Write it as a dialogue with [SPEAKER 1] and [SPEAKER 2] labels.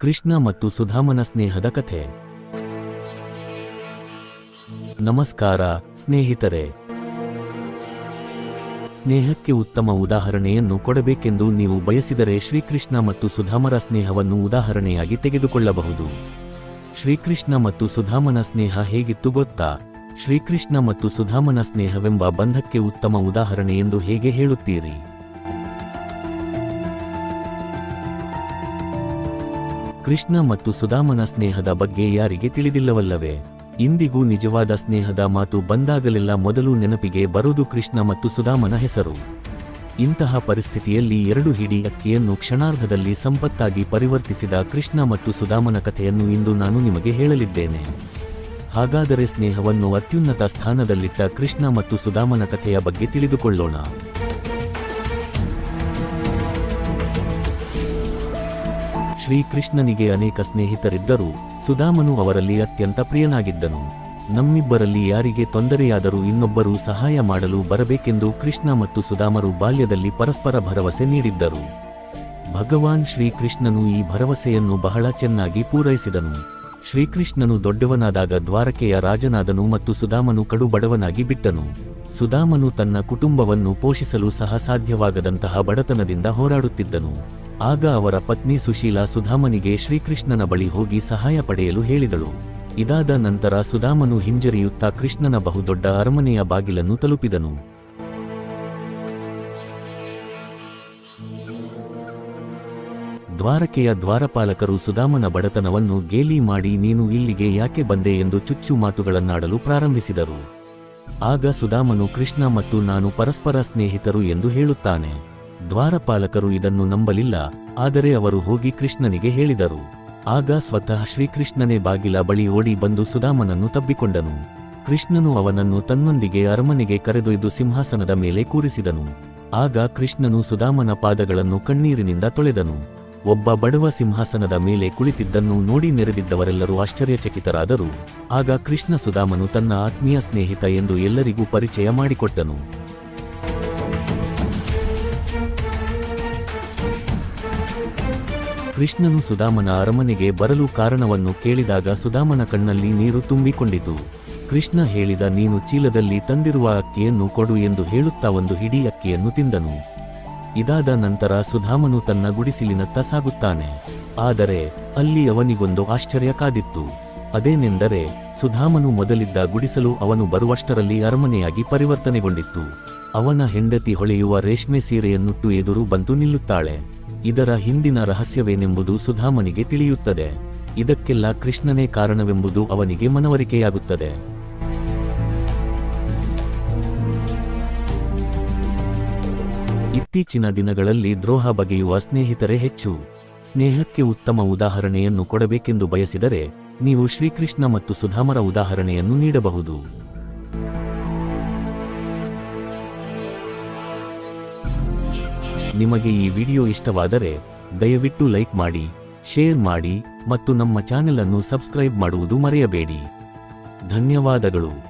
[SPEAKER 1] ಕೃಷ್ಣ ಮತ್ತು ಸುಧಾಮನ ಸ್ನೇಹದ ಕಥೆ. ನಮಸ್ಕಾರ, ಸ್ನೇಹಿತರೆ. ಸ್ನೇಹಕ್ಕೆ ಉತ್ತಮ ಉದಾಹರಣೆಯನ್ನು ಕೊಡಬೇಕೆಂದು ನೀವು ಬಯಸಿದರೆ ಶ್ರೀಕೃಷ್ಣ ಮತ್ತು ಸುಧಾಮರ ಸ್ನೇಹವನ್ನು ಉದಾಹರಣೆಯಾಗಿ ತೆಗೆದುಕೊಳ್ಳಬಹುದು. ಶ್ರೀಕೃಷ್ಣ ಮತ್ತು ಸುಧಾಮನ ಸ್ನೇಹ ಹೇಗಿತ್ತು ಗೊತ್ತಾ? ಶ್ರೀಕೃಷ್ಣ ಮತ್ತು ಸುಧಾಮನ ಸ್ನೇಹವೆಂಬ ಬಂಧಕ್ಕೆ ಉತ್ತಮ ಉದಾಹರಣೆ ಎಂದು ಹೇಗೆ ಹೇಳುತ್ತೀರಿ? ಕೃಷ್ಣ ಮತ್ತು ಸುಧಾಮನ ಸ್ನೇಹದ ಬಗ್ಗೆ ಯಾರಿಗೆ ತಿಳಿದಿಲ್ಲವಲ್ಲವೇ? ಇಂದಿಗೂ ನಿಜವಾದ ಸ್ನೇಹದ ಮಾತು ಬಂದಾಗಲೆಲ್ಲ ಮೊದಲು ನೆನಪಿಗೆ ಬರೋದು ಕೃಷ್ಣ ಮತ್ತು ಸುಧಾಮನ ಹೆಸರು. ಇಂತಹ ಪರಿಸ್ಥಿತಿಯಲ್ಲಿ ಎರಡು ಹಿಡಿ ಅಕ್ಕಿಯನ್ನು ಕ್ಷಣಾರ್ಧದಲ್ಲಿ ಸಂಪತ್ತಾಗಿ ಪರಿವರ್ತಿಸಿದ ಕೃಷ್ಣ ಮತ್ತು ಸುಧಾಮನ ಕಥೆಯನ್ನು ಇಂದು ನಾನು ನಿಮಗೆ ಹೇಳಲಿದ್ದೇನೆ. ಹಾಗಾದರೆ ಸ್ನೇಹವನ್ನು ಅತ್ಯುನ್ನತ ಸ್ಥಾನದಲ್ಲಿಟ್ಟ ಕೃಷ್ಣ ಮತ್ತು ಸುಧಾಮನ ಕಥೆಯ ಬಗ್ಗೆ ತಿಳಿದುಕೊಳ್ಳೋಣ. ಶ್ರೀಕೃಷ್ಣನಿಗೆ ಅನೇಕ ಸ್ನೇಹಿತರಿದ್ದರೂ ಸುಧಾಮನು ಅವರಲ್ಲಿ ಅತ್ಯಂತ ಪ್ರಿಯನಾಗಿದ್ದನು. ನಮ್ಮಿಬ್ಬರಲ್ಲಿ ಯಾರಿಗೆ ತೊಂದರೆಯಾದರೂ ಇನ್ನೊಬ್ಬರು ಸಹಾಯ ಮಾಡಲು ಬರಬೇಕೆಂದು ಕೃಷ್ಣ ಮತ್ತು ಸುಧಾಮರು ಬಾಲ್ಯದಲ್ಲಿ ಪರಸ್ಪರ ಭರವಸೆ ನೀಡಿದ್ದರು. ಭಗವಾನ್ ಶ್ರೀಕೃಷ್ಣನು ಈ ಭರವಸೆಯನ್ನು ಬಹಳ ಚೆನ್ನಾಗಿ ಪೂರೈಸಿದನು. ಶ್ರೀಕೃಷ್ಣನು ದೊಡ್ಡವನಾದಾಗ ದ್ವಾರಕೆಯ ರಾಜನಾದನು ಮತ್ತು ಸುಧಾಮನು ಕಡುಬಡವನಾಗಿ ಬಿಟ್ಟನು. ಸುಧಾಮನು ತನ್ನ ಕುಟುಂಬವನ್ನು ಪೋಷಿಸಲು ಸಹ ಸಾಧ್ಯವಾಗದಂತಹ ಬಡತನದಿಂದ ಹೋರಾಡುತ್ತಿದ್ದನು. ಆಗ ಅವರ ಪತ್ನಿ ಸುಶೀಲಾ ಸುಧಾಮನಿಗೆ ಶ್ರೀಕೃಷ್ಣನ ಬಳಿ ಹೋಗಿ ಸಹಾಯ ಪಡೆಯಲು ಹೇಳಿದಳು. ಇದಾದ ನಂತರ ಸುಧಾಮನು ಹಿಂಜರಿಯುತ್ತಾ ಕೃಷ್ಣನ ಬಹುದೊಡ್ಡ ಅರಮನೆಯ ಬಾಗಿಲನ್ನು ತಲುಪಿದನು. ದ್ವಾರಕೆಯ ದ್ವಾರಪಾಲಕರು ಸುಧಾಮನ ಬಡತನವನ್ನು ಗೇಲಿ ಮಾಡಿ, ನೀನು ಇಲ್ಲಿಗೆ ಯಾಕೆ ಬಂದೆ? ಎಂದು ಚುಚ್ಚು ಮಾತುಗಳನ್ನಾಡಲು ಪ್ರಾರಂಭಿಸಿದರು. ಆಗ ಸುಧಾಮನು ಕೃಷ್ಣ ಮತ್ತು ನಾನು ಪರಸ್ಪರ ಸ್ನೇಹಿತರು ಎಂದು ಹೇಳುತ್ತಾನೆ. ದ್ವಾರಪಾಲಕರು ಇದನ್ನು ನಂಬಲಿಲ್ಲ, ಆದರೆ ಅವರು ಹೋಗಿ ಕೃಷ್ಣನಿಗೆ ಹೇಳಿದರು. ಆಗ ಸ್ವತಃ ಶ್ರೀಕೃಷ್ಣನೇ ಬಾಗಿಲ ಬಳಿ ಓಡಿ ಬಂದು ಸುಧಾಮನನ್ನು ತಬ್ಬಿಕೊಂಡನು. ಕೃಷ್ಣನು ಅವನನ್ನು ತನ್ನೊಂದಿಗೆ ಅರಮನೆಗೆ ಕರೆದೊಯ್ದು ಸಿಂಹಾಸನದ ಮೇಲೆ ಕೂರಿಸಿದನು. ಆಗ ಕೃಷ್ಣನು ಸುಧಾಮನ ಪಾದಗಳನ್ನು ಕಣ್ಣೀರಿನಿಂದ ತೊಳೆದನು. ಒಬ್ಬ ಬಡವ ಸಿಂಹಾಸನದ ಮೇಲೆ ಕುಳಿತಿದ್ದನ್ನು ನೋಡಿ ನೆರೆದಿದ್ದವರೆಲ್ಲರೂ ಆಶ್ಚರ್ಯಚಕಿತರಾದರು. ಆಗ ಕೃಷ್ಣ ಸುಧಾಮನು ತನ್ನ ಆತ್ಮೀಯ ಸ್ನೇಹಿತ ಎಂದು ಎಲ್ಲರಿಗೂ ಪರಿಚಯ ಮಾಡಿಕೊಟ್ಟನು. ಕೃಷ್ಣನು ಸುಧಾಮನ ಅರಮನೆಗೆ ಬರಲು ಕಾರಣವನ್ನು ಕೇಳಿದಾಗ ಸುಧಾಮನ ಕಣ್ಣಲ್ಲಿ ನೀರು ತುಂಬಿಕೊಂಡಿತು. ಕೃಷ್ಣ ಹೇಳಿದ, ನೀನು ಚೀಲದಲ್ಲಿ ತಂದಿರುವ ಅಕ್ಕಿಯನ್ನು ಕೊಡು ಎಂದು ಹೇಳುತ್ತಾ ಒಂದು ಹಿಡಿ ಅಕ್ಕಿಯನ್ನು ತಿಂದನು. ಇದಾದ ನಂತರ ಸುಧಾಮನು ತನ್ನ ಗುಡಿಸಿಲಿನತ್ತ ಸಾಗುತ್ತಾನೆ ಆದರೆ ಅಲ್ಲಿ ಅವನಿಗೊಂದು ಆಶ್ಚರ್ಯ ಕಾದಿತ್ತು. ಅದೇನೆಂದರೆ ಸುಧಾಮನು ಮೊದಲಿದ್ದ ಗುಡಿಸಲು ಅವನು ಬರುವಷ್ಟರಲ್ಲಿ ಅರಮನೆಯಾಗಿ ಪರಿವರ್ತನೆಗೊಂಡಿತ್ತು. ಅವನ ಹೆಂಡತಿ ಹೊಳೆಯುವ ರೇಷ್ಮೆ ಸೀರೆಯನ್ನುಟ್ಟು ಎದುರು ಬಂದು ನಿಲ್ಲುತ್ತಾಳೆ. ಇದರ ಹಿಂದಿನ ರಹಸ್ಯವೇನೆಂಬುದು ಸುಧಾಮನಿಗೆ ತಿಳಿಯುತ್ತದೆ. ಇದಕ್ಕೆಲ್ಲ ಕೃಷ್ಣನೇ ಕಾರಣವೆಂಬುದು ಅವನಿಗೆ ಮನವರಿಕೆಯಾಗುತ್ತದೆ. ಇತ್ತೀಚಿನ ದಿನಗಳಲ್ಲಿ ದ್ರೋಹ ಬಗೆಯುವ ಸ್ನೇಹಿತರೇ ಹೆಚ್ಚು. ಸ್ನೇಹಕ್ಕೆ ಉತ್ತಮ ಉದಾಹರಣೆಯನ್ನು ಕೊಡಬೇಕೆಂದು ಬಯಸಿದರೆ, ನೀವು ಶ್ರೀಕೃಷ್ಣ ಮತ್ತು ಸುಧಾಮರ ಉದಾಹರಣೆಯನ್ನು ನೀಡಬಹುದು. ನಿಮಗೆ ಈ ವಿಡಿಯೋ ಇಷ್ಟವಾದರೆ ದಯವಿಟ್ಟು ಲೈಕ್ ಮಾಡಿ, ಶೇರ್ ಮಾಡಿ ಮತ್ತು ನಮ್ಮ ಚಾನೆಲ್ ಅನ್ನು ಸಬ್ಸ್ಕ್ರೈಬ್ ಮಾಡುವುದು ಮರೆಯಬೇಡಿ. ಧನ್ಯವಾದಗಳು.